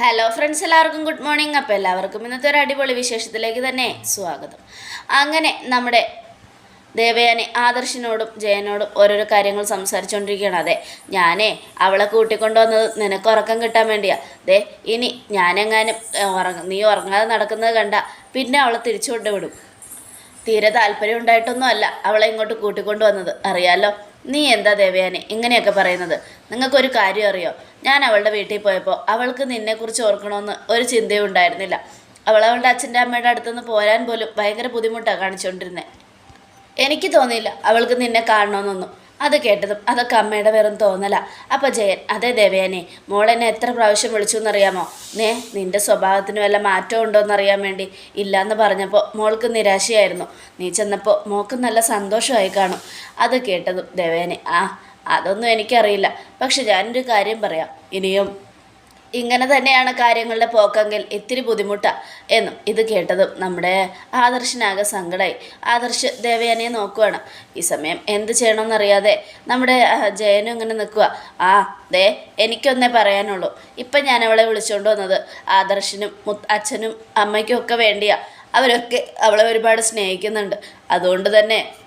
Hello friends എല്ലാവർക്കും good morning അപ്പോൾ എല്ലാവർക്കും ഇന്നത്തെ ഒരു അടിപൊളി വിശേഷത്തിലേക്ക് തന്നെ സ്വാഗതം. അങ്ങനെ നമ്മുടെ ദേവയാനി ആദർശിനോടും ജയനോടും ഓരോരോ കാര്യങ്ങൾ സംസാരിച്ചുകൊണ്ടിരിക്കുകയാണ് അതെ ഞാനേ അവളെ കൂട്ടിക്കൊണ്ടുവന്നത് നിനക്ക് ഉറക്കം കിട്ടാൻ വേണ്ടിയാ. ദേ ഇനി ഞാനെങ്ങാനും ഉറങ്ങ നീ ഉറങ്ങാതെ നടക്കുന്നത് കണ്ട പിന്നെ അവളെ തിരിച്ചു കൊണ്ടുവിടും തീരെ താല്പര്യം ഉണ്ടായിട്ടൊന്നും അല്ല അവളെ ഇങ്ങോട്ട് കൂട്ടിക്കൊണ്ടു വന്നത്. അറിയാലോ നീ എന്താ ദേവയാനി ഇങ്ങനെയൊക്കെ പറയുന്നത്? നിങ്ങൾക്കൊരു കാര്യം അറിയോ? ഞാൻ അവളുടെ വീട്ടിൽ പോയപ്പോൾ അവൾക്ക് നിന്നെക്കുറിച്ച് ഓർക്കണമെന്ന് ഒരു ചിന്തയും ഉണ്ടായിരുന്നില്ല. അവൾ അവളുടെ അച്ഛന്റെ അമ്മയുടെ അടുത്തുനിന്ന് പോരാൻ പോലും ഭയങ്കര ബുദ്ധിമുട്ടാണ് കാണിച്ചുകൊണ്ടിരുന്നത് എനിക്ക് തോന്നിയില്ല അവൾക്ക് നിന്നെ കാണണമെന്നൊന്നും അത് കേട്ടതും അതൊക്കെ അമ്മയുടെ വെറും തോന്നല. അപ്പോൾ ജയൻ അതേ ദേവയാനെ മോൾ എത്ര പ്രാവശ്യം വിളിച്ചു എന്നറിയാമോ നേ നിന്റെ സ്വഭാവത്തിന് വല്ല മാറ്റം ഉണ്ടോ എന്നറിയാൻ വേണ്ടി ഇല്ലയെന്ന് പറഞ്ഞപ്പോൾ മോൾക്ക് നിരാശയായിരുന്നു. നീ ചെന്നപ്പോൾ മോൾക്ക് നല്ല സന്തോഷമായി കാണും. അത് കേട്ടതും ദേവേനെ ആ അതൊന്നും എനിക്കറിയില്ല. പക്ഷെ ഞാനൊരു കാര്യം പറയാം. ഇനിയും ഇങ്ങനെ തന്നെയാണ് കാര്യങ്ങളുടെ പോക്കെങ്കിൽ ഇത്തിരി ബുദ്ധിമുട്ടാണ് എന്നും ഇത് കേട്ടതും നമ്മുടെ ആദർശനാകെ സങ്കടമായി ആദർശ് ദേവയാനിയെ നോക്കുവാണ്. ഈ സമയം എന്ത് ചെയ്യണമെന്നറിയാതെ നമ്മുടെ ജയനും ഇങ്ങനെ നിൽക്കുക ആ ദേ എനിക്കൊന്നേ പറയാനുള്ളൂ. ഇപ്പം ഞാൻ അവളെ വിളിച്ചുകൊണ്ട് വന്നത് ആദർശനും അച്ഛനും അമ്മയ്ക്കും ഒക്കെ വേണ്ടിയാ. അവരൊക്കെ അവളെ ഒരുപാട് സ്നേഹിക്കുന്നുണ്ട്. അതുകൊണ്ട് തന്നെ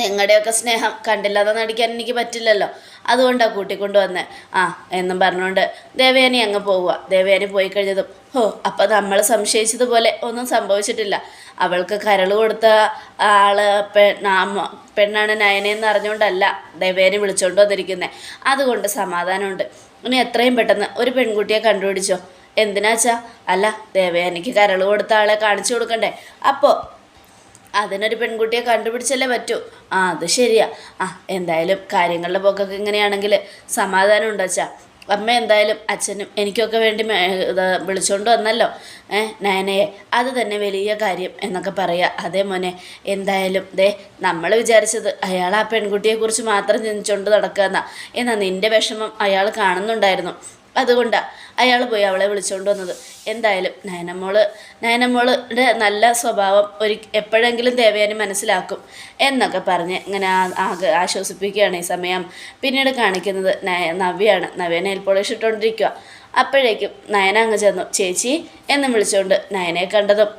നിങ്ങളുടെയൊക്കെ സ്നേഹം കണ്ടില്ലാതെ നടിക്കാൻ എനിക്ക് പറ്റില്ലല്ലോ. അതുകൊണ്ടാണ് കൂട്ടിക്കൊണ്ട് വന്നേ. ആ എന്നും പറഞ്ഞുകൊണ്ട് ദേവയാനി അങ്ങ് പോവുക ദേവയാനി പോയി കഴിഞ്ഞതും ഹോ അപ്പം നമ്മൾ സംശയിച്ചതുപോലെ ഒന്നും സംഭവിച്ചിട്ടില്ല. അവൾക്ക് കരൾ കൊടുത്ത ആൾ പെണ്ണാമ പെണ്ണാണ് നയനെന്ന് അറിഞ്ഞുകൊണ്ടല്ല ദേവയാനി വിളിച്ചുകൊണ്ട് വന്നിരിക്കുന്നത് അതുകൊണ്ട് സമാധാനമുണ്ട്. ഇനി എത്രയും പെട്ടെന്ന് ഒരു പെൺകുട്ടിയെ കണ്ടുപിടിച്ചോ. എന്തിനാച്ചാ? അല്ല ദേവയാനിക്ക് കരൾ കൊടുത്ത ആളെ കാണിച്ചു കൊടുക്കണ്ടേ. അപ്പോൾ അതിനൊരു പെൺകുട്ടിയെ കണ്ടുപിടിച്ചല്ലേ പറ്റൂ? ആ അത് ശരിയാ. ആ എന്തായാലും കാര്യങ്ങളുടെ പോക്കൊക്കെ ഇങ്ങനെയാണെങ്കിൽ സമാധാനം ഉണ്ട് അച്ഛാ. അമ്മ എന്തായാലും അച്ഛനും എനിക്കൊക്കെ വേണ്ടി വിളിച്ചോണ്ട് വന്നല്ലോ. ഏ നയനയെ അത് തന്നെ വലിയ കാര്യം എന്നൊക്കെ പറയുക അതേ മോനെ എന്തായാലും ദേ നമ്മൾ വിചാരിച്ചത് അയാൾ ആ പെൺകുട്ടിയെക്കുറിച്ച് മാത്രം ചിന്തിച്ചുകൊണ്ട് നടക്കുക എന്നാ എന്നാൽ നിന്റെ വിഷമം അയാൾ കാണുന്നുണ്ടായിരുന്നു. അതുകൊണ്ടാണ് അയാൾ പോയി അവളെ വിളിച്ചുകൊണ്ട് വന്നത്. എന്തായാലും നയനമോൾ നയനമോളുടെ നല്ല സ്വഭാവം ഒരു എപ്പോഴെങ്കിലും ദേവയാനി മനസ്സിലാക്കും എന്നൊക്കെ പറഞ്ഞ് ഇങ്ങനെ ആകെ ആശ്വസിപ്പിക്കുകയാണ് ഈ സമയം. പിന്നീട് കാണിക്കുന്നത് നയ നവ്യാണ് നവ്യ നെയിൽ പോളിഷ് ഇട്ടുകൊണ്ടിരിക്കുക അപ്പോഴേക്കും നയന അങ്ങ് ചെന്നു. ചേച്ചി എന്ന് വിളിച്ചുകൊണ്ട് നയനെ കണ്ടതും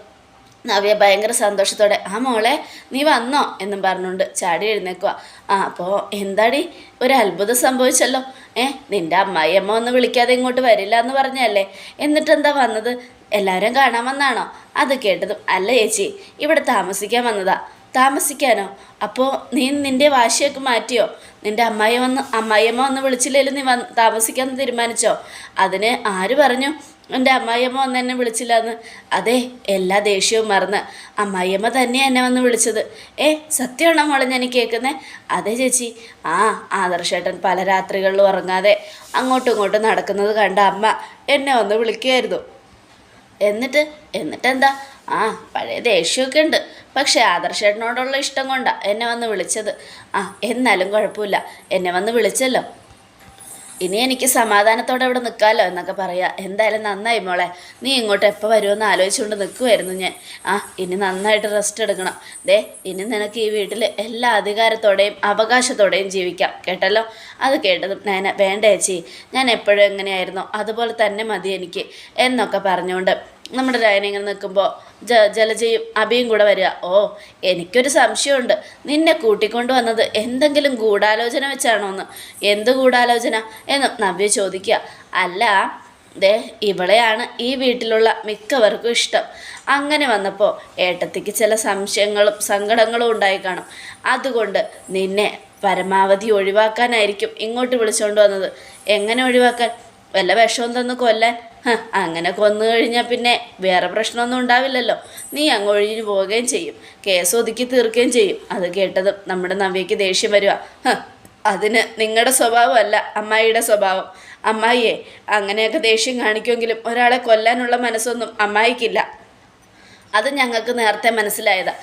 നവ്യ ഭയങ്കര സന്തോഷത്തോടെ ആ മോളെ നീ വന്നോ? എന്നും പറഞ്ഞുകൊണ്ട് ചാടി എഴുന്നേക്കുക ആ അപ്പോൾ എന്താടി? ഒരു അത്ഭുതം സംഭവിച്ചല്ലോ. ഏ നിന്റെ അമ്മായിയമ്മ ഒന്ന് വിളിക്കാതെ ഇങ്ങോട്ട് വരില്ല എന്ന് പറഞ്ഞല്ലേ. എന്നിട്ട് എന്താ വന്നത്? എല്ലാവരും കാണാൻ വന്നാണോ? അത് കേട്ടതും അല്ല ചേച്ചി ഇവിടെ താമസിക്കാൻ വന്നതാ. താമസിക്കാനോ? അപ്പോൾ നീ നിന്റെ വാശിയൊക്കെ മാറ്റിയോ? നിന്റെ അമ്മായി വന്ന് അമ്മായിയമ്മ വന്ന് വിളിച്ചില്ലെങ്കിലും നീ വന്ന് താമസിക്കാമെന്ന് തീരുമാനിച്ചോ? അതിന് ആര് പറഞ്ഞു? എന്റെ അമ്മായിയമ്മ വന്ന് എന്നെ വിളിച്ചില്ലാന്ന്. അതെ എല്ലാ ദേഷ്യവും മറന്ന്. അമ്മായിയമ്മ തന്നെയാണ് എന്നെ വന്ന് വിളിച്ചത്. ഏ സത്യമാണോ മോളെ ഞാൻ കേൾക്കുന്നത് അതെ ചേച്ചി. ആ ആദർശേട്ടൻ പല രാത്രികളിലും ഉറങ്ങാതെ അങ്ങോട്ടും ഇങ്ങോട്ടും നടക്കുന്നത് കണ്ട അമ്മ എന്നെ വന്ന് വിളിക്കുമായിരുന്നു എന്നിട്ട് എന്നിട്ട് എന്താ ആ പഴയ ദേഷ്യമൊക്കെ ഉണ്ട്. പക്ഷേ ആദർശേട്ടനോടുള്ള ഇഷ്ടം കൊണ്ടാണ് എന്നെ വന്ന് വിളിച്ചത്. ആ എന്നാലും കുഴപ്പമില്ല. എന്നെ വന്ന് വിളിച്ചല്ലോ. ഇനി എനിക്ക് സമാധാനത്തോടെ ഇവിടെ നിൽക്കാമല്ലോ എന്നൊക്കെ പറയാ. എന്തായാലും നന്നായി മോളെ. നീ ഇങ്ങോട്ട് എപ്പോൾ വരുമെന്ന് ആലോചിച്ചുകൊണ്ട് നിൽക്കുമായിരുന്നു ഞാൻ. ആ ഇനി നന്നായിട്ട് റെസ്റ്റ് എടുക്കണം. ദേ ഇനി നിനക്ക് ഈ വീട്ടിൽ എല്ലാ അധികാരത്തോടെയും അവകാശത്തോടെയും ജീവിക്കാം. കേട്ടല്ലോ? അത് കേട്ടതും നയന വേണ്ട ചേച്ചി ഞാൻ എപ്പോഴും എങ്ങനെയായിരുന്നോ അതുപോലെ തന്നെ മതി എനിക്ക് എന്നൊക്കെ പറഞ്ഞുകൊണ്ട് നമ്മുടെ രായന ഇങ്ങനെ നിൽക്കുമ്പോൾ ജ ജലജയും അഭിയും കൂടെ വരിക. ഓ എനിക്കൊരു സംശയമുണ്ട്. നിന്നെ കൂട്ടിക്കൊണ്ടു വന്നത് എന്തെങ്കിലും ഗൂഢാലോചന വെച്ചാണോ എന്ന്? എന്ത് ഗൂഢാലോചന എന്ന് നവ്യ ചോദിക്കുക. അല്ല ദേ ഇവളെയാണ് ഈ വീട്ടിലുള്ള മിക്കവർക്കും ഇഷ്ടം. അങ്ങനെ വന്നപ്പോൾ ഏട്ടത്തിക്ക് ചില സംശയങ്ങളും സങ്കടങ്ങളും ഉണ്ടായി കാണും. അതുകൊണ്ട് നിന്നെ പരമാവധി ഒഴിവാക്കാനായിരിക്കും ഇങ്ങോട്ട് വിളിച്ചുകൊണ്ട് വന്നത്. എങ്ങനെ ഒഴിവാക്കാൻ? വല്ല വിഷവും തന്ന് കൊല്ലാൻ. അങ്ങനെ കൊന്നു കഴിഞ്ഞാൽ പിന്നെ വേറെ പ്രശ്നമൊന്നും ഉണ്ടാവില്ലല്ലോ. നീ അങ്ങ് ഒഴിഞ്ഞു പോവുകയും ചെയ്യും. കേസ് ഒതുക്കി തീർക്കുകയും ചെയ്യും. അത് കേട്ടതും നമ്മുടെ നവ്യയ്ക്ക് ദേഷ്യം വരിക അതിന് നിങ്ങളുടെ സ്വഭാവമല്ല അമ്മായിയുടെ സ്വഭാവം. അമ്മായിയെ അങ്ങനെയൊക്കെ ദേഷ്യം കാണിക്കുമെങ്കിലും ഒരാളെ കൊല്ലാനുള്ള മനസ്സൊന്നും അമ്മായിക്കില്ല. അത് ഞങ്ങൾക്ക് നേരത്തെ മനസ്സിലായതാ.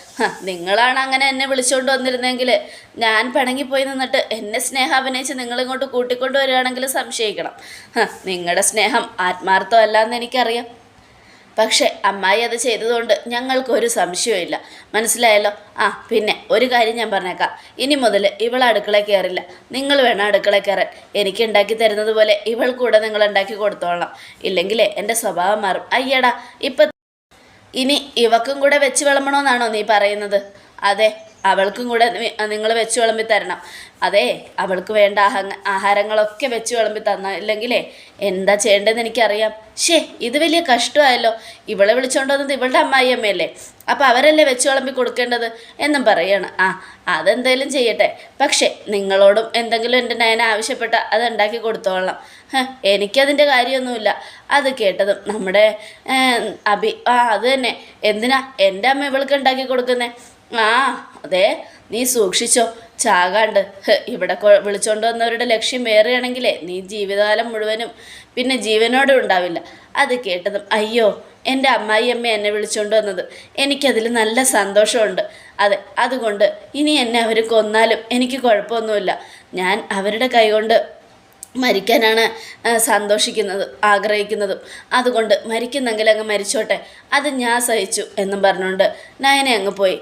നിങ്ങളാണ് അങ്ങനെ എന്നെ വിളിച്ചുകൊണ്ട് വന്നിരുന്നെങ്കിൽ ഞാൻ പിണങ്ങിപ്പോയി നിന്നിട്ട് എന്നെ സ്നേഹം അഭിനയിച്ച് നിങ്ങളിങ്ങോട്ട് കൂട്ടിക്കൊണ്ട് വരികയാണെങ്കിൽ സംശയിക്കണം. നിങ്ങളുടെ സ്നേഹം ആത്മാർത്ഥമല്ല എന്ന് എനിക്കറിയാം. പക്ഷെ അമ്മായി അത് ചെയ്തതുകൊണ്ട് ഞങ്ങൾക്കൊരു സംശയവുമില്ല. മനസ്സിലായല്ലോ? ആ പിന്നെ ഒരു കാര്യം ഞാൻ പറഞ്ഞേക്കാം. ഇനി മുതൽ ഇവൾ അടുക്കള കയറില്ല. നിങ്ങൾ വേണം അടുക്കള കയറാൻ. എനിക്ക് ഉണ്ടാക്കി തരുന്നത് പോലെ ഇവൾ കൂടെ നിങ്ങൾ ഉണ്ടാക്കി കൊടുത്തോളാം. ഇല്ലെങ്കിലേ എന്റെ സ്വഭാവം മാറും. അയ്യടാ ഇപ്പം ഇനി ഇവക്കും കൂടെ വെച്ച് വിളമ്പണമെന്നാണോ നീ പറയുന്നത്? അതെ അവൾക്കും കൂടെ നിങ്ങൾ വെച്ച് വിളമ്പി തരണം. അതെ അവൾക്ക് വേണ്ട ആഹ ആഹാരങ്ങളൊക്കെ വെച്ച് വിളമ്പി തന്ന ഇല്ലെങ്കിലേ എന്താ ചെയ്യേണ്ടതെന്ന് എനിക്കറിയാം. ഷേ ഇത് വലിയ കഷ്ടമായല്ലോ. ഇവളെ വിളിച്ചോണ്ട് വന്നത് ഇവളുടെ അമ്മായിയമ്മയല്ലേ. അപ്പം അവരല്ലേ വെച്ച് വിളമ്പി കൊടുക്കേണ്ടത്? എന്നും പറയാണ്. ആ അതെന്തേലും ചെയ്യട്ടെ. പക്ഷേ നിങ്ങളോടും എന്തെങ്കിലും എന്റെ നയന ആവശ്യപ്പെട്ട അത് ഉണ്ടാക്കി കൊടുത്തോളാം എനിക്കതിന്റെ കാര്യമൊന്നുമില്ല. അത് കേട്ടതും നമ്മുടെ അഭി ആ അത് തന്നെ. എന്തിനാ എന്റെ അമ്മ ഇവൾക്ക് ഉണ്ടാക്കി കൊടുക്കുന്നേ? ആ അതെ നീ സൂക്ഷിച്ചോ. ചാകാണ്ട്. ഇവിടെ വിളിച്ചോണ്ട് വന്നവരുടെ ലക്ഷ്യം വേറെയാണെങ്കിലേ നീ ജീവിതകാലം മുഴുവനും പിന്നെ ജീവനോടെ ഉണ്ടാവില്ല. അത് കേട്ടതും അയ്യോ എന്റെ അമ്മായി അമ്മ എന്നെ വിളിച്ചോണ്ട് വന്നത്. എനിക്കതിൽ നല്ല സന്തോഷമുണ്ട്. അതെ അതുകൊണ്ട് ഇനി എന്നെ അവർ കൊന്നാലും എനിക്ക് കുഴപ്പമൊന്നുമില്ല. ഞാൻ അവരുടെ കൈകൊണ്ട് മരിക്കാനാണ് സന്തോഷിക്കുന്നത് ആഗ്രഹിക്കുന്നതും. അതുകൊണ്ട് മരിക്കുന്നെങ്കിൽ അങ്ങ് മരിച്ചോട്ടെ. അത് ഞാൻ സഹിച്ചു എന്നും പറഞ്ഞുകൊണ്ട് നയനെ അങ്ങ് പോയി.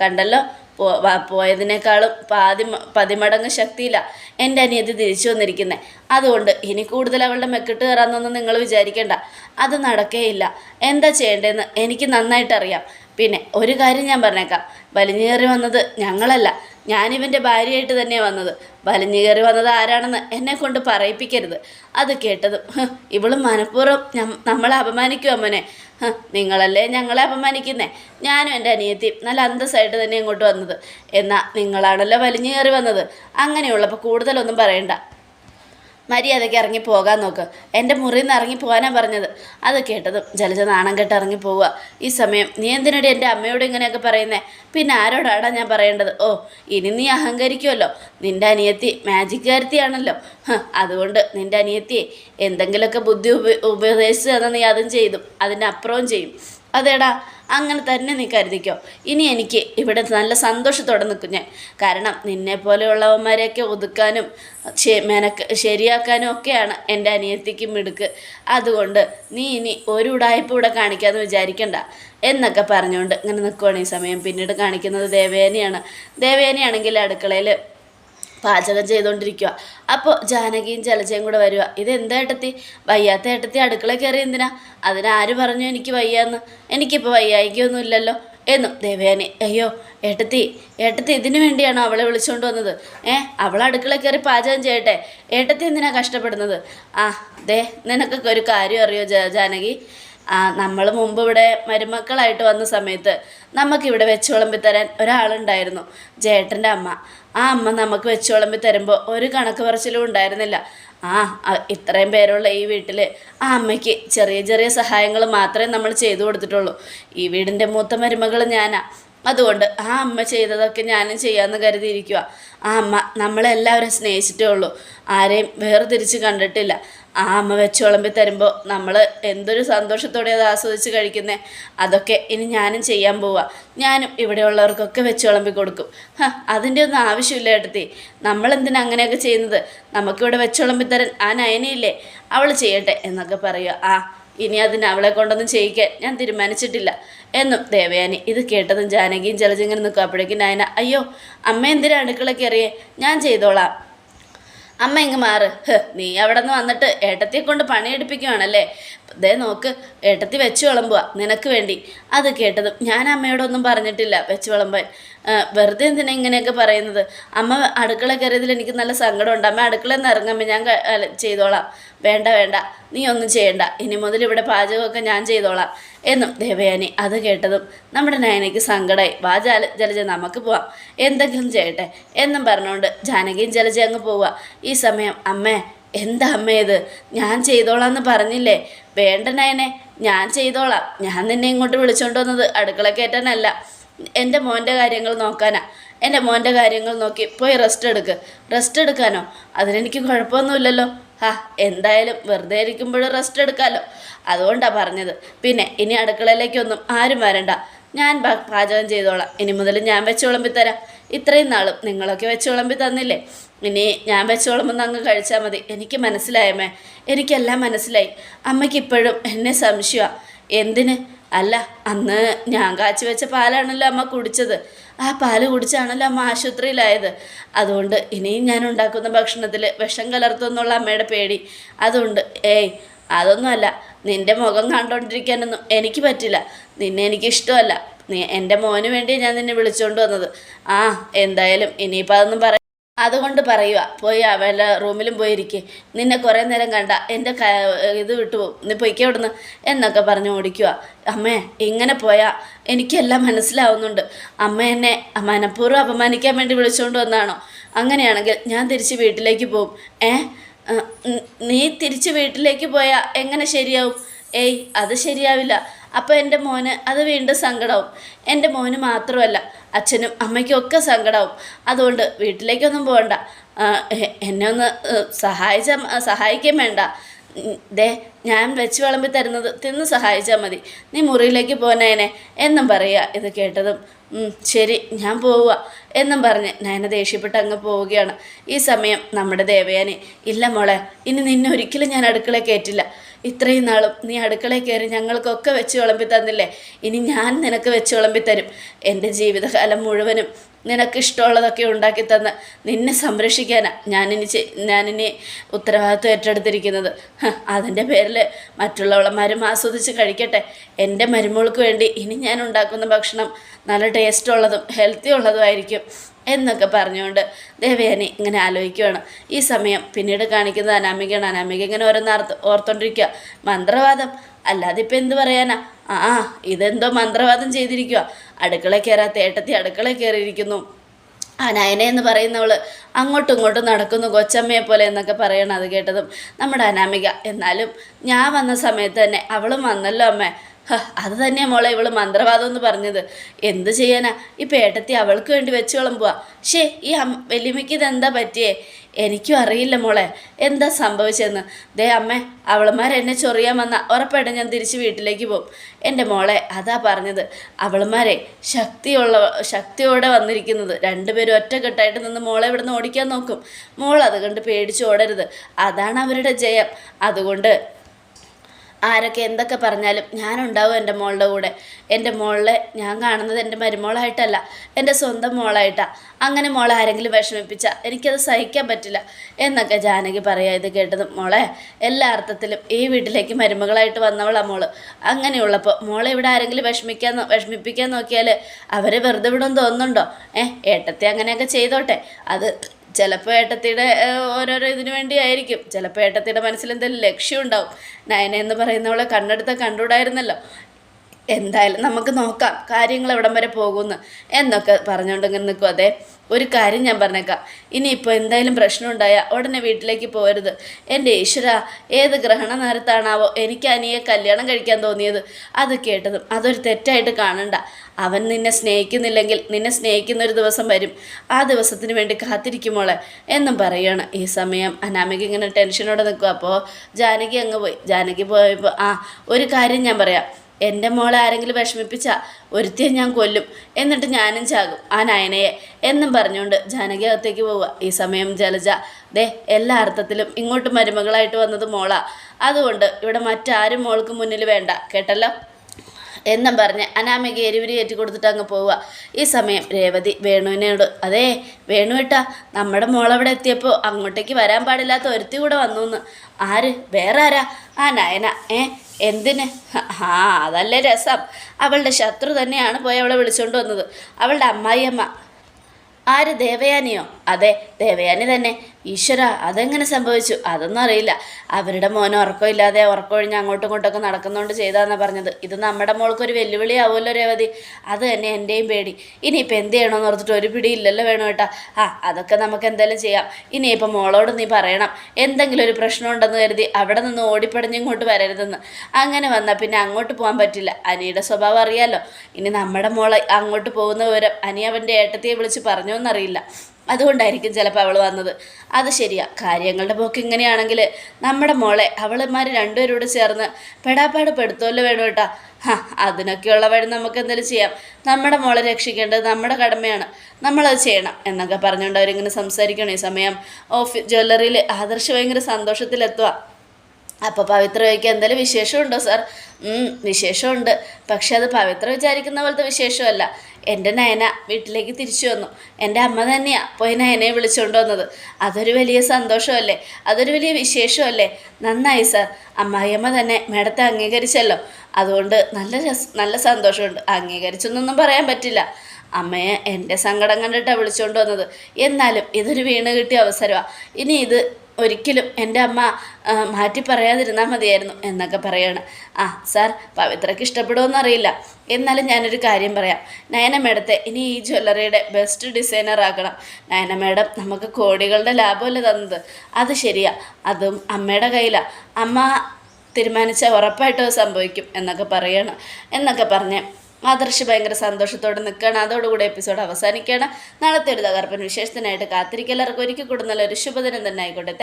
കണ്ടല്ലോ? പോ പോയതിനേക്കാളും പാതി പതിമടങ്ങ് ശക്തിയില്ല എന്റെ അനിയത്തി തിരിച്ചു വന്നിരിക്കുന്നത് അതുകൊണ്ട് ഇനി കൂടുതൽ അവളുടെ മെക്കിട്ട് കയറാമെന്നൊന്നും നിങ്ങൾ വിചാരിക്കേണ്ട. അത് നടക്കേയില്ല. എന്താ ചെയ്യേണ്ടതെന്ന് എനിക്ക് നന്നായിട്ടറിയാം. പിന്നെ ഒരു കാര്യം ഞാൻ പറഞ്ഞേക്കാം. വലിഞ്ഞേറി വന്നത് ഞങ്ങളല്ല. ഞാനിവന്റെ ഭാര്യയായിട്ട് തന്നെയാണ് വന്നത്. വലിഞ്ഞു കയറി വന്നത് ആരാണെന്ന് എന്നെ കൊണ്ട് പറയിപ്പിക്കരുത്. അത് കേട്ടതും ഇവളും മനഃപൂർവം നമ്മളെ അപമാനിക്കും അമ്മനെ നിങ്ങളല്ലേ ഞങ്ങളെ അപമാനിക്കുന്നേ? ഞാനും എന്റെ അനിയത്തിയും നല്ല അന്തസ്സായിട്ട് തന്നെ ഇങ്ങോട്ട് വന്നത്. എന്നാൽ നിങ്ങളാണല്ലോ വലിഞ്ഞു കയറി വന്നത്. അങ്ങനെയുള്ളപ്പോൾ കൂടുതലൊന്നും പറയണ്ട. മര്യാദയ്ക്ക് ഇറങ്ങി പോകാൻ നോക്ക്. എന്റെ മുറിയിൽ നിന്ന് ഇറങ്ങി പോകാനാണ് പറഞ്ഞത്. അത് കേട്ടതും ജലജ നാണം കെട്ട് ഇറങ്ങി പോവുക. ഈ സമയം നീ എന്തിനടി എന്റെ അമ്മയോട് ഇങ്ങനെയൊക്കെ പറയുന്നേ? പിന്നെ ആരോടാടാ ഞാൻ പറയേണ്ടത്? ഓ ഇനി നീ അഹങ്കരിക്കുമല്ലോ നിന്റെ അനിയത്തി മാജിക്കാരത്തിയാണല്ലോ കാരത്തിയാണല്ലോ അതുകൊണ്ട് നിന്റെ അനിയത്തിയെ എന്തെങ്കിലുമൊക്കെ ബുദ്ധി ഉപ ഉപദേശിച്ച് തന്നെ നീ അതും ചെയ്തു. അതിന്റെ അപ്പുറവും ചെയ്യും. അതേടാ അങ്ങനെ തന്നെ നീ കരുതിക്കോ. ഇനി എനിക്ക് ഇവിടെ നല്ല സന്തോഷത്തോടെ നിൽക്കും ഞാൻ. കാരണം നിന്നെ പോലെയുള്ളവന്മാരെയൊക്കെ ഒതുക്കാനും മെനക്ക് ശരിയാക്കാനും ഒക്കെയാണ് എന്റെ അനിയത്തിക്ക് മിടുക്ക്. അതുകൊണ്ട് നീ ഇനി ഒരു ഉടായ്പ ഇവിടെ കാണിക്കാമെന്ന് വിചാരിക്കണ്ട. എന്നൊക്കെ പറഞ്ഞുകൊണ്ട് ഇങ്ങനെ നിൽക്കുവാണ് ഈ സമയം. പിന്നീട് കാണിക്കുന്നത് ദേവേനയാണ്. ദേവേനയാണെങ്കിൽ അടുക്കളയിൽ പാചകം ചെയ്തുകൊണ്ടിരിക്കുക അപ്പോൾ ജാനകിയും ജലജയും കൂടെ വരിക ഇതെന്താ ഏട്ടത്തി? വയ്യാത്ത ഏട്ടത്തി അടുക്കള കയറി എന്തിനാ? അതിനാര് പറഞ്ഞു എനിക്ക് വയ്യാന്ന്? എനിക്കിപ്പോൾ വയ്യായിക്കൊന്നും ഇല്ലല്ലോ എന്നും ദേവയാനി അയ്യോ ഏട്ടത്തി ഏട്ടത്തി ഇതിനു വേണ്ടിയാണോ അവളെ വിളിച്ചുകൊണ്ട് വന്നത്? ഏ അവൾ അടുക്കള കയറി പാചകം ചെയ്യട്ടെ. ഏട്ടത്തി എന്തിനാ കഷ്ടപ്പെടുന്നത്? ആ ദേ നിനക്കൊക്കെ ഒരു കാര്യം അറിയോ ജാനകി? നമ്മൾ മുമ്പ് ഇവിടെ മരുമക്കളായിട്ട് വന്ന സമയത്ത് നമുക്കിവിടെ വെച്ച് വിളമ്പി തരാൻ ഒരാളുണ്ടായിരുന്നു ജേട്ടന്റെ അമ്മ. ആ അമ്മ നമുക്ക് വെച്ച് വിളമ്പി തരുമ്പോൾ ഒരു കണക്ക് പറച്ചിലും ഉണ്ടായിരുന്നില്ല. ആ ഇത്രയും പേരുള്ള ഈ വീട്ടിൽ ആ അമ്മയ്ക്ക് ചെറിയ ചെറിയ സഹായങ്ങൾ മാത്രമേ നമ്മൾ ചെയ്തു കൊടുത്തിട്ടുള്ളൂ. ഈ വീടിന്റെ മൂത്ത മരുമകൾ ഞാനാ. അതുകൊണ്ട് ആ അമ്മ ചെയ്തതൊക്കെ ഞാനും ചെയ്യാമെന്ന് കരുതിയിരിക്കുക ആ അമ്മ നമ്മളെല്ലാവരും സ്നേഹിച്ചിട്ടേ ഉള്ളൂ. ആരെയും വേർതിരിച്ച് കണ്ടിട്ടില്ല. ആ അമ്മ വെച്ച് വിളമ്പി തരുമ്പോൾ നമ്മൾ എന്തൊരു സന്തോഷത്തോടെ അത് ആസ്വദിച്ച് കഴിക്കുന്നത് അതൊക്കെ ഇനി ഞാനും ചെയ്യാൻ പോവാ. ഞാനും ഇവിടെയുള്ളവർക്കൊക്കെ വെച്ച് വിളമ്പി കൊടുക്കും. ഹാ അതിന്റെ ഒന്നും ആവശ്യമില്ല ഏട്ടത്തി. നമ്മളെന്തിനാ അങ്ങനെയൊക്കെ ചെയ്യുന്നത്? നമുക്കിവിടെ വെച്ച് വിളമ്പി തരാൻ ആ നയനയില്ലേ? അവൾ ചെയ്യട്ടെ എന്നൊക്കെ പറയുക ആ ഇനി അതിന് അവളെ കൊണ്ടൊന്നും ചെയ്യിക്കാൻ ഞാൻ തീരുമാനിച്ചിട്ടില്ല. എന്നും ദേവയാനി ഇത് കേട്ടതും ജാനകിയും ജലജിങ്ങനെ നിൽക്കും അപ്പോഴേക്കും നയന അയ്യോ അമ്മ എന്തിനാ അടുക്കളയ്ക്ക് അറിയേ ഞാൻ ചെയ്തോളാം. അമ്മ ഇങ്ങ് മാറ്. നീ അവിടെ നിന്ന് വന്നിട്ട് ഏട്ടത്തെ കൊണ്ട് പണിയെടുപ്പിക്കുവാണല്ലേ? ദേ നോക്ക് ഏട്ടത്തി വെച്ച് വിളമ്പുക നിനക്ക് വേണ്ടി. അത് കേട്ടതും ഞാൻ അമ്മയോടൊന്നും പറഞ്ഞിട്ടില്ല വെച്ച് വിളമ്പാൻ. വെറുതെ എന്തിനാ ഇങ്ങനെയൊക്കെ പറയുന്നത്? അമ്മ അടുക്കള കയറിയതിൽ എനിക്ക് നല്ല സങ്കടമുണ്ട്. അമ്മ അടുക്കളയിൽ നിന്ന് ഇറങ്ങുമ്പോൾ ഞാൻ ചെയ്തോളാം. വേണ്ട വേണ്ട നീ ഒന്നും ചെയ്യണ്ട. ഇനി മുതൽ ഇവിടെ പാചകമൊക്കെ ഞാൻ ചെയ്തോളാം. എന്നും ദേവയാനി അത് കേട്ടതും നമ്മുടെ നയനയ്ക്ക് സങ്കടമായി വാ ജല ജലജ നമുക്ക് പോവാം. എന്തെങ്കിലും ചെയ്യട്ടെ. എന്നും പറഞ്ഞുകൊണ്ട് ജാനകിയും ജലജ അങ്ങ് പോവുക ഈ സമയം അമ്മേ എന്താ അമ്മേ ഇത്? ഞാൻ ചെയ്തോളാം എന്ന് പറഞ്ഞില്ലേ? വേണ്ട നയനെ ഞാൻ ചെയ്തോളാം. ഞാൻ നിന്നെ ഇങ്ങോട്ട് വിളിച്ചോണ്ട് വന്നത് അടുക്കള കയറ്റാനല്ല എന്റെ മോന്റെ കാര്യങ്ങൾ നോക്കാനാ. എന്റെ മോന്റെ കാര്യങ്ങൾ നോക്കി പോയി റെസ്റ്റ് എടുക്ക്. റെസ്റ്റ് എടുക്കാനോ? അതിനെനിക്ക് കുഴപ്പമൊന്നുമില്ലല്ലോ. ആ എന്തായാലും വെറുതെ ഇരിക്കുമ്പോൾ റെസ്റ്റ് എടുക്കാമല്ലോ അതുകൊണ്ടാണ് പറഞ്ഞത്. പിന്നെ ഇനി അടുക്കളയിലേക്കൊന്നും ആരും വരണ്ട. ഞാൻ പാചകം ചെയ്തോളാം. ഇനി മുതൽ ഞാൻ വെച്ച് വിളമ്പി തരാം ഇത്രയും നാളും നിങ്ങളൊക്കെ വെച്ച് വിളമ്പി തന്നില്ലേ? ഇനി ഞാൻ വെച്ച് വിളമ്പുന്ന അങ്ങ് കഴിച്ചാൽ മതി. എനിക്ക് മനസ്സിലായമേ എനിക്കെല്ലാം മനസ്സിലായി. അമ്മയ്ക്ക് ഇപ്പോഴും എന്നെ സംശയമാണ് എന്തിന്? അല്ല അന്ന് ഞാൻ കാച്ചി വെച്ച പാലാണല്ലോ അമ്മ കുടിച്ചത്. ആ പാൽ കുടിച്ചാണല്ലോ അമ്മ ആശുപത്രിയിലായത്. അതുകൊണ്ട് ഇനിയും ഞാൻ ഉണ്ടാക്കുന്ന ഭക്ഷണത്തിൽ വിഷം കലർത്തുമെന്നുള്ള അമ്മയുടെ പേടി. അതുകൊണ്ട് ഏയ് അതൊന്നുമല്ല. നിന്റെ മുഖം കണ്ടുകൊണ്ടിരിക്കാനൊന്നും എനിക്ക് പറ്റില്ല. നിന്നെ എനിക്ക് ഇഷ്ടമല്ല നീ എന്റെ മോന് വേണ്ടി ഞാൻ നിന്നെ വിളിച്ചുകൊണ്ട് വന്നത്. ആ എന്തായാലും ഇനിയിപ്പോൾ അതൊന്നും പറ അതുകൊണ്ട് പറയുക പോയി അവളെ റൂമിലും പോയിരിക്കേ നിന്നെ കുറേ നേരം കണ്ട എന്റെ ക ഇത് വിട്ടുപോകും നീ പൊയ്ക്കേ അവിടുന്ന് എന്നൊക്കെ പറഞ്ഞ് ഓടിക്കുക അമ്മേ ഇങ്ങനെ പോയാൽ എനിക്കെല്ലാം മനസ്സിലാവുന്നുണ്ട്. അമ്മ എന്നെ മനഃപൂർവം അപമാനിക്കാൻ വേണ്ടി വിളിച്ചുകൊണ്ട് വന്നാണോ? അങ്ങനെയാണെങ്കിൽ ഞാൻ തിരിച്ച് വീട്ടിലേക്ക് പോകും. ഏ? നീ തിരിച്ച് വീട്ടിലേക്ക് പോയാൽ എങ്ങനെ ശരിയാവും? ഏയ് അത് ശരിയാവില്ല. അപ്പോൾ എന്റെ മോന് അത് വീണ്ടും സങ്കടവും. എന്റെ മോന് മാത്രമല്ല അച്ഛനും അമ്മയ്ക്കും ഒക്കെ സങ്കടവും. അതുകൊണ്ട് വീട്ടിലേക്കൊന്നും പോകണ്ട. എന്നെ ഒന്ന് സഹായിച്ച സഹായിക്കാൻ വേണ്ട. ദേ ഞാൻ വെച്ച് വിളമ്പി തരുന്നത് തിന്ന് സഹായിച്ചാൽ മതി. നീ മുറിയിലേക്ക് പോനേനെ എന്നും പറയുക ഇത് കേട്ടതും. ശരി ഞാൻ പോവുക എന്നും പറഞ്ഞ് നയന ദേഷ്യപ്പെട്ട് അങ്ങ് പോവുകയാണ്. ഈ സമയം നമ്മുടെ ദേവയാനെ ഇല്ല മോളെ ഇനി നിന്നെ ഒരിക്കലും ഞാൻ അടുക്കള കയറ്റില്ല ഇത്രയും നാളും നീ അടുക്കളയിൽ കയറി ഞങ്ങൾക്കൊക്കെ വെച്ച് വിളമ്പി തന്നില്ലേ? ഇനി ഞാൻ നിനക്ക് വെച്ച് വിളമ്പി തരും. എന്റെ ജീവിതകാലം മുഴുവനും നിനക്ക് ഇഷ്ടമുള്ളതൊക്കെ ഉണ്ടാക്കി തന്ന് നിന്നെ സംരക്ഷിക്കാനാണ് ഞാനിനി ഞാനിനി ഉത്തരവാദിത്വം ഏറ്റെടുത്തിരിക്കുന്നത്. അതിന്റെ പേരിൽ മറ്റുള്ളവളന്മാരും ആസ്വദിച്ച് കഴിക്കട്ടെ. എന്റെ മരുമോൾക്ക് വേണ്ടി ഇനി ഞാൻ ഉണ്ടാക്കുന്ന ഭക്ഷണം നല്ല ടേസ്റ്റുള്ളതും ഹെൽത്തി ഉള്ളതുമായിരിക്കും എന്നൊക്കെ പറഞ്ഞുകൊണ്ട് ദേവയാനി ഇങ്ങനെ ആലോചിക്കുകയാണ് ഈ സമയം പിന്നീട് കാണിക്കുന്നത് അനാമികയാണ്. അനാമിക ഇങ്ങനെ ഓരോന്ന് ഓർത്ത് ഓർത്തോണ്ടിരിക്കുക മന്ത്രവാദം. അല്ലാതെ ഇപ്പം എന്ത് പറയാനാ? ആ ഇതെന്തോ മന്ത്രവാദം ചെയ്തിരിക്കുക അടുക്കള കയറാത്ത ഏട്ടത്തി അടുക്കള കയറിയിരിക്കുന്നു ആ നയന എന്ന് പറയുന്നവൾ അങ്ങോട്ടും ഇങ്ങോട്ടും നടക്കുന്നു കൊച്ചമ്മയെ പോലെ എന്നൊക്കെ പറയണം അത് കേട്ടതും നമ്മുടെ അനാമിക. എന്നാലും ഞാൻ വന്ന സമയത്ത് തന്നെ അവളും വന്നല്ലോ അമ്മേ. അത് തന്നെയാ മോളെ ഇവൾ മന്ത്രവാദം എന്ന് പറഞ്ഞത്. എന്ത് ചെയ്യാനാ? ഈ പേട്ടത്തി അവൾക്ക് വേണ്ടി വെച്ച് വിളമ്പുക ഷേ ഈ വലിയമ്മയ്ക്ക് ഇതെന്താ പറ്റിയേ? എനിക്കും അറിയില്ല മോളെ. എന്താ സംഭവിച്ചതെന്ന് ദേ അമ്മേ അവളുമാർ എന്നെ ചൊറിയാൻ വന്ന ഉറപ്പായിട്ടും ഞാൻ തിരിച്ച് വീട്ടിലേക്ക് പോകും. എന്റെ മോളെ അതാ പറഞ്ഞത്. അവളുമാരെ ശക്തിയുള്ള ശക്തിയോടെ വന്നിരിക്കുന്നത്. രണ്ടുപേരും ഒറ്റക്കെട്ടായിട്ട് നിന്ന് മോളെ ഇവിടുന്ന് ഓടിക്കാൻ നോക്കും. മോൾ അത് കണ്ട് പേടിച്ച് ഓടരുത്. അതാണ് അവരുടെ ജയം. അതുകൊണ്ട് ആരൊക്കെ എന്തൊക്കെ പറഞ്ഞാലും ഞാനുണ്ടാവും എന്റെ മോളുടെ കൂടെ. എന്റെ മോളെ ഞാൻ കാണുന്നത് എന്റെ മരുമോളായിട്ടല്ല എന്റെ സ്വന്തം മോളായിട്ടാണ് അങ്ങനെ മോളെ ആരെങ്കിലും വിഷമിപ്പിച്ചാൽ എനിക്കത് സഹിക്കാൻ പറ്റില്ല എന്നൊക്കെ ജാനകി പറയുക ഇത് കേട്ടതും മോളെ എല്ലാ അർത്ഥത്തിലും ഈ വീട്ടിലേക്ക് മരുമകളായിട്ട് വന്നവളാ മോൾ. അങ്ങനെയുള്ളപ്പോൾ മോളെ ഇവിടെ ആരെങ്കിലും വിഷമിക്കാൻ വിഷമിപ്പിക്കാൻ നോക്കിയാൽ അവരെ വെറുതെ വിടുമെന്ന് തോന്നുന്നുണ്ടോ? ഏഹ് ഏട്ടത്തെ അങ്ങനെയൊക്കെ ചെയ്തോട്ടെ. അത് ചിലപ്പോൾ ഏട്ടത്തിയുടെ ഓരോരോ ഇതിനു വേണ്ടിയായിരിക്കും ചിലപ്പോൾ ഏട്ടത്തിയുടെ മനസ്സിൽ എന്തെങ്കിലും ലക്ഷ്യം ഉണ്ടാവും. നയന എന്ന് പറയുന്നവളെ കണ്ണെടുത്ത കണ്ടുകൂടായിരുന്നല്ലോ. എന്തായാലും നമുക്ക് നോക്കാം കാര്യങ്ങൾ എവിടം വരെ പോകുമെന്ന് എന്നൊക്കെ പറഞ്ഞുകൊണ്ട് ഇങ്ങനെ നിൽക്കും. അതെ ഒരു കാര്യം ഞാൻ പറഞ്ഞേക്കാം. ഇനിയിപ്പോൾ എന്തായാലും പ്രശ്നം ഉണ്ടായാൽ ഉടനെ വീട്ടിലേക്ക് പോകരുത് എന്റെ ഈശ്വര ഏത് ഗ്രഹണ നേരത്താണാവോ എനിക്ക് അനിയെ കല്യാണം കഴിക്കാൻ തോന്നിയത്? അത് കേട്ടതും അതൊരു തെറ്റായിട്ട് കാണണ്ട. അവൻ നിന്നെ സ്നേഹിക്കുന്നില്ലെങ്കിൽ നിന്നെ സ്നേഹിക്കുന്ന ഒരു ദിവസം വരും. ആ ദിവസത്തിന് വേണ്ടി കാത്തിരിക്കുമോളെ എന്നും പറയുകയാണ് ഈ സമയം അനാമിക ഇങ്ങനെ ടെൻഷനോടെ നിൽക്കുക അപ്പോൾ ജാനകി അങ്ങ് പോയി. ജാനകി പോയപ്പോൾ ആ ഒരു കാര്യം ഞാൻ പറയാം. എന്റെ മോളെ ആരെങ്കിലും വിഷമിപ്പിച്ച ഒരുത്തിയെ ഞാൻ കൊല്ലും. എന്നിട്ട് ഞാനും ചാകും ആ നയനയെ. എന്നും പറഞ്ഞുകൊണ്ട് ജാനകി അകത്തേക്ക് പോവുക. ഈ സമയം ജലജ ദേ എല്ലാ അർത്ഥത്തിലും ഇങ്ങോട്ട് മരുമകളായിട്ട് വന്നത് മോളാ. അതുകൊണ്ട് ഇവിടെ മറ്റാരും മോൾക്ക് മുന്നിൽ വേണ്ട കേട്ടല്ലോ? എന്നും പറഞ്ഞ് അനാമിക എരിവിരി കയറ്റി കൊടുത്തിട്ട് അങ്ങ് പോവുക. ഈ സമയം രേവതി വേണുവിനോട് അതേ വേണു ഏട്ടാ നമ്മുടെ മോളവിടെ എത്തിയപ്പോൾ അങ്ങോട്ടേക്ക് വരാൻ പാടില്ലാത്ത ഒരുത്തി കൂടെ വന്നു എന്ന് ആര്? വേറെ ആരാ ആ നയന ഏ? എന്തിന്? ആ അതല്ലേ രസം. അവളുടെ ശത്രു തന്നെയാണ് പോയി അവളെ വിളിച്ചുകൊണ്ട് വന്നത്. അവളുടെ അമ്മായിയമ്മ. ആര്? ദേവയാനിയോ? അതെ ദേവയാനി തന്നെ. ഈശ്വര അതെങ്ങനെ സംഭവിച്ചു? അതൊന്നും അറിയില്ല. അവരുടെ മോനെ ഉറക്കമില്ലാതെ ഉറക്കമൊഴിഞ്ഞ് അങ്ങോട്ടും ഇങ്ങോട്ടൊക്കെ നടക്കുന്നതുകൊണ്ട് ചെയ്താന്നാ പറഞ്ഞത്. ഇത് നമ്മുടെ മോൾക്കൊരു വെല്ലുവിളി ആവുമല്ലോ രേവതി. അത് തന്നെ എന്റെയും പേടി. ഇനിയിപ്പോൾ എന്ത് ചെയ്യണമെന്ന് ഓർത്തിട്ട് ഒരു പിടി ഇല്ലല്ലോ വേണം കേട്ടാ ആ അതൊക്കെ നമുക്ക് എന്തായാലും ചെയ്യാം. ഇനിയിപ്പോൾ മോളോട് നീ പറയണം. എന്തെങ്കിലും ഒരു പ്രശ്നം ഉണ്ടെന്ന് കരുതി അവിടെ നിന്ന് ഓടിപ്പടഞ്ഞ് ഇങ്ങോട്ട് വരരുതെന്ന്. അങ്ങനെ വന്നാൽ പിന്നെ അങ്ങോട്ട് പോകാൻ പറ്റില്ല. അനിയുടെ സ്വഭാവം അറിയാലോ. ഇനി നമ്മുടെ മോളെ അങ്ങോട്ട് പോകുന്ന വിവരം അനി അവന്റെ ഏട്ടത്തിയെ വിളിച്ച് പറഞ്ഞോന്നറിയില്ല. അതുകൊണ്ടായിരിക്കും ചിലപ്പോൾ അവൾ വന്നത്. അത് ശരിയാ. കാര്യങ്ങളുടെ പോക്ക് ഇങ്ങനെയാണെങ്കിൽ നമ്മുടെ മോളെ അവളുമാർ രണ്ടുപേരോട് ചേർന്ന് പെടാപ്പാട് പെടുത്തുമല്ലോ വേണം കേട്ടാ. ഹാ അതിനൊക്കെയുള്ള വഴി നമുക്ക് എന്തെങ്കിലും ചെയ്യാം. നമ്മുടെ മോളെ രക്ഷിക്കേണ്ടത് നമ്മുടെ കടമയാണ്. നമ്മളത് ചെയ്യണം എന്നൊക്കെ പറഞ്ഞുകൊണ്ട് അവരിങ്ങനെ സംസാരിക്കണം ഈ സമയം. ഓഫീസ് ജ്വല്ലറിയിൽ ആദർശ് ഭയങ്കര സന്തോഷത്തിലെത്തുക അപ്പോൾ പവിത്ര ചോദിക്കുക എന്തെങ്കിലും വിശേഷമുണ്ടോ സാർ വിശേഷമുണ്ട്. പക്ഷെ അത് പവിത്ര വിചാരിക്കുന്ന പോലത്തെ വിശേഷമല്ല. എന്റെ നയന വീട്ടിലേക്ക് തിരിച്ചു വന്നു. എന്റെ അമ്മ തന്നെയാണ് പോയി നയനയെ വിളിച്ചുകൊണ്ട് വന്നത്. അതൊരു വലിയ സന്തോഷമല്ലേ? അതൊരു വലിയ വിശേഷമല്ലേ? നന്നായി സാർ അമ്മായിയമ്മ തന്നെ മേഡത്തെ അംഗീകരിച്ചല്ലോ. അതുകൊണ്ട് നല്ല രസ നല്ല സന്തോഷമുണ്ട്. അംഗീകരിച്ചെന്നൊന്നും പറയാൻ പറ്റില്ല. അമ്മയെ എന്റെ സങ്കടം കണ്ടിട്ടാണ് വിളിച്ചുകൊണ്ട് വന്നത്. എന്നാലും ഇതൊരു വീണ് കിട്ടിയ അവസരമാണ് ഇനി ഇത് ഒരിക്കലും എന്റെ അമ്മ മാറ്റി പറയാതിരുന്നാൽ മതിയായിരുന്നു എന്നൊക്കെ പറയാണ്. ആ സാർ പവിത്രയ്ക്ക് ഇഷ്ടപ്പെടുമോയെന്നറിയില്ല എന്നാലും ഞാനൊരു കാര്യം പറയാം. നയന മേഡത്തെ ഇനി ഈ ജ്വല്ലറിയുടെ ബെസ്റ്റ് ഡിസൈനർ ആക്കണം. നയന മേഡം നമുക്ക് കോടികളുടെ ലാഭമല്ലേ തന്നത്? അത് ശരിയാ. അതും അമ്മയുടെ കയ്യിലാണ് അമ്മ തീരുമാനിച്ചാൽ ഉറപ്പായിട്ടും സംഭവിക്കും എന്നൊക്കെ പറയണം. എന്നൊക്കെ പറഞ്ഞ് ആദർശ് ഭയങ്കര സന്തോഷത്തോടെ നിൽക്കുകയാണ്. അതോടുകൂടി എപ്പിസോഡ് അവസാനിക്കുകയാണ്. നാളത്തെ ഒരു തകർപ്പൻ വിശേഷത്തിനായിട്ട് കാത്തിരിക്കലർക്കും ഒരിക്കൽ കൂടുന്നുള്ള ഒരു ശുഭദിനം തന്നെ ആയിക്കോട്ടെ.